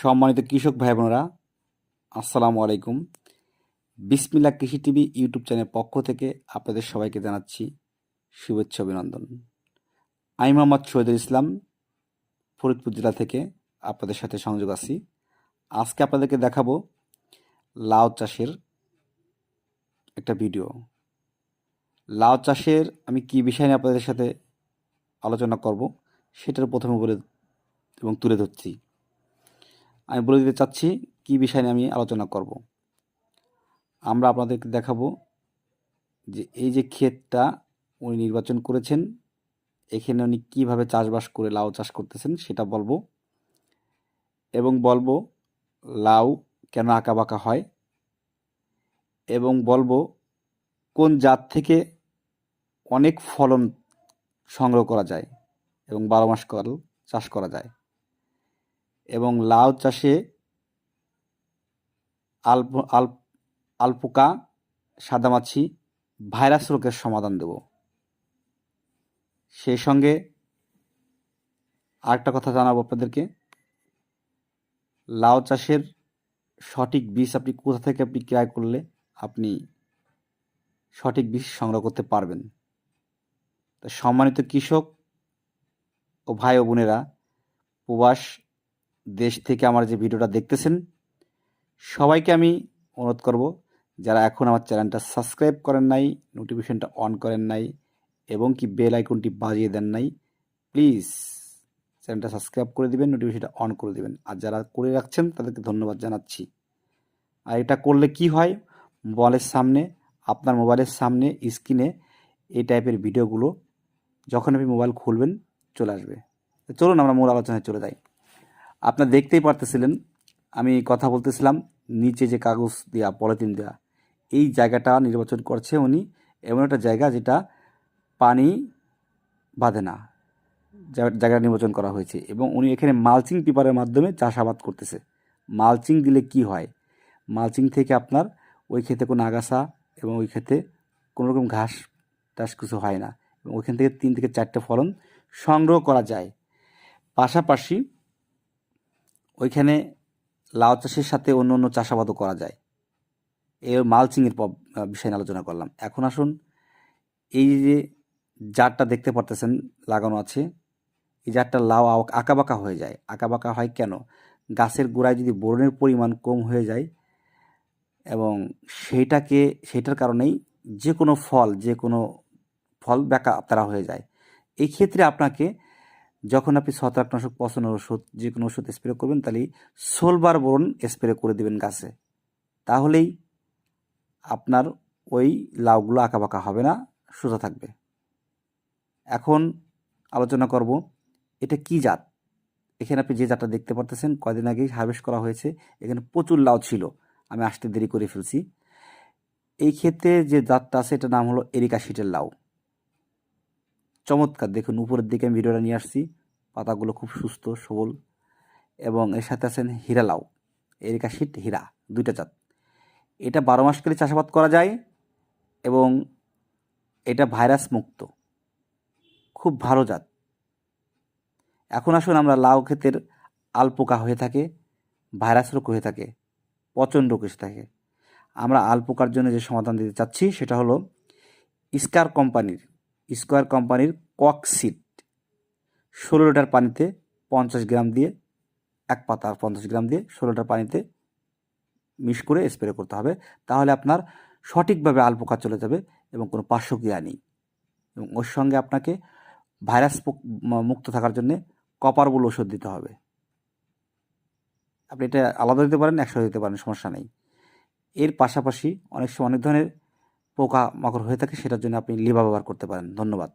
সম্মানিত কৃষক ভাই বোনেরা আসসালামু আলাইকুম। বিসমিল্লা কৃষি টিভি ইউটিউব চ্যানেল পক্ষ থেকে আপনাদের সবাইকে জানাচ্ছি শুভেচ্ছা অভিনন্দন। আমি মোহাম্মদ শহীদুল ইসলাম, ফরিদপুর জেলা থেকে আপনাদের সাথে সংযোগ আছি। আজকে আপনাদেরকে দেখাবো লাউ চাষের একটা ভিডিও। লাউ চাষের আমি কি বিষয় নিয়ে আপনাদের সাথে আলোচনা করব, সেটার প্রথমে বলে এবং তুলে ধরছি। আমি বলে দিতে চাচ্ছি, কী বিষয় নিয়ে আমি আলোচনা করব। আমরা আপনাদেরকে দেখাবো যে এই যে ক্ষেতটা উনি নির্বাচন করেছেন, এখানে উনি কীভাবে চাষবাস করে লাউ চাষ করতেছেন সেটা বলব এবং বলব লাউ কেন আঁকা বাঁকা হয় এবং বলব কোন জাত থেকে অনেক ফলন সংগ্রহ করা যায় এবং বারো মাস কাল চাষ করা যায়। এবং লাউ চাষে আলপ আল- আলপোকা, সাদামাছি ভাইরাস রোগের সমাধান দেব। সেই সঙ্গে আরেকটা কথা জানাব আপনাদেরকে। লাউ চাষের সঠিক বীজ আপনি কোথা থেকে আপনি ক্রয় করলে আপনি সঠিক বীজ সংগ্রহ করতে পারবেন। সম্মানিত কৃষক ও ভাই ও বোনেরা, প্রবাস দেশ থেকে আমার যে ভিডিওটা দেখতেছেন, সবাইকে আমি অনুরোধ করব, যারা এখন আমার চ্যানেলটা সাবস্ক্রাইব করেন নাই, নোটিফিকেশনটা অন করেন নাই, এবং কি বেল আইকনটি বাজিয়ে দেন নাই, প্লিজ চ্যানেলটা সাবস্ক্রাইব করে দিবেন, নোটিফিকেশনটা অন করে দিবেন। আর যারা করে রাখছেন, তাদেরকে ধন্যবাদ জানাচ্ছি। আর এটা করলে কি হয়? মোবাইলের সামনে, আপনার মোবাইলের সামনে স্ক্রিনে এই টাইপের ভিডিওগুলো, যখন আপনি মোবাইল খুলবেন, চলে আসবে। চলুন আমরা মূল আলোচনায় চলে যাই। আপনার দেখতেই পারতেছিলেন, আমি কথা বলতেছিলাম, নিচে যে কাগজ দেওয়া পলিথিন দেওয়া এই জায়গাটা নির্বাচন করছে উনি, এমন একটা জায়গা যেটা পানি বাঁধে না, যা- জায়গা নির্বাচন করা হয়েছে এবং উনি এখানে মালচিং পেপারের মাধ্যমে চাষাবাদ করতেছে। মালচিং দিলে কি হয়? মালচিং থেকে আপনার ওই ক্ষেতে কোনো আগাছা এবং ওই ক্ষেতে কোনো রকম ঘাস টাস কিছু হয় না এবং ওইখান থেকে তিন থেকে চারটে ফলন সংগ্রহ করা যায়। পাশাপাশি ওইখানে লাউ চাষের সাথে অন্য অন্য চাষাবাদও করা যায়। এই মালচিংয়ের বিষয় নিয়ে আলোচনা করলাম। এখন আসুন, এই যে জারটা দেখতে পারতেছেন, লাগানো আছে, এই জারটা লাউ আঁকাবাঁকা হয়ে যায়। আঁকাবাঁকা হয় কেন? গাছের গোড়ায় যদি বোরনের পরিমাণ কম হয়ে যায় এবং সেইটাকে সেটার কারণেই যে কোনো ফল যে কোনো ফল ব্যাকা তারা হয়ে যায়। এই ক্ষেত্রে আপনাকে যখন আপনি ছত্রাকনাশক পচনের ওষুধ যে কোনো ওষুধ স্প্রে করবেন তাহলে সোলবার বোরন স্প্রে করে দেবেন গাছে। তাহলেই আপনার ওই লাউগুলো আঁকাবাঁকা হবে না, সোজা থাকবে। এখন আলোচনা করব, এটা কি জাত? এখানে আপনি যে জাতটা দেখতে পারতেছেন, কয়দিন আগেই হারভেস্ট করা হয়েছে, এখানে প্রচুর লাউ ছিল, আমি আসতে দেরি করে ফেলছি। এই ক্ষেত্রে যে জাতটা আছে, এটার নাম হলো এরিকা শিটের লাউ। চমৎকার। দেখুন, উপরের দিকে আমি ভিডিওটা নিয়ে আসছি। পাতাগুলো খুব সুস্থ, সবল। এবং এর সাথে আছেন হীরা লাউ। এরিকা শিট, হীরা, দুইটা জাত। এটা বারো মাসকালে চাষাবাদ করা যায় এবং এটা ভাইরাস মুক্ত। খুব ভালো জাত। এখন আসুন আমরা লাউ ক্ষেতের আলপোকা হয়ে থাকে, ভাইরাস রোগ হয়ে থাকে, পচন রোগ এসে থাকে। আমরা আলপোকার জন্য যে সমাধান দিতে চাচ্ছি সেটা হলো স্কার কোম্পানির স্কোয়ার কোম্পানির ককসিট ষোলো লিটার পানিতে পঞ্চাশ গ্রাম দিয়ে, এক পাতা পঞ্চাশ গ্রাম দিয়ে ষোলো লিটার পানিতে মিক্স করে স্প্রে করতে হবে। তাহলে আপনার সঠিকভাবে আলপোকা চলে যাবে এবং কোনো পার্শ্বক্রিয়া নেই। এবং ওর সঙ্গে আপনাকে ভাইরাস মুক- মুক্ত থাকার জন্যে কপারবুল ওষুধ দিতে হবে। আপনি এটা আলাদা দিতে পারেন, একসাথে দিতে পারেন, সমস্যা নেই। এর পাশাপাশি অনেক সময় অনেক ধরনের পোকা মাকড় হয়ে থাকে সেটার জন্য আপনি লিভা ব্যবহার করতে পারেন। ধন্যবাদ।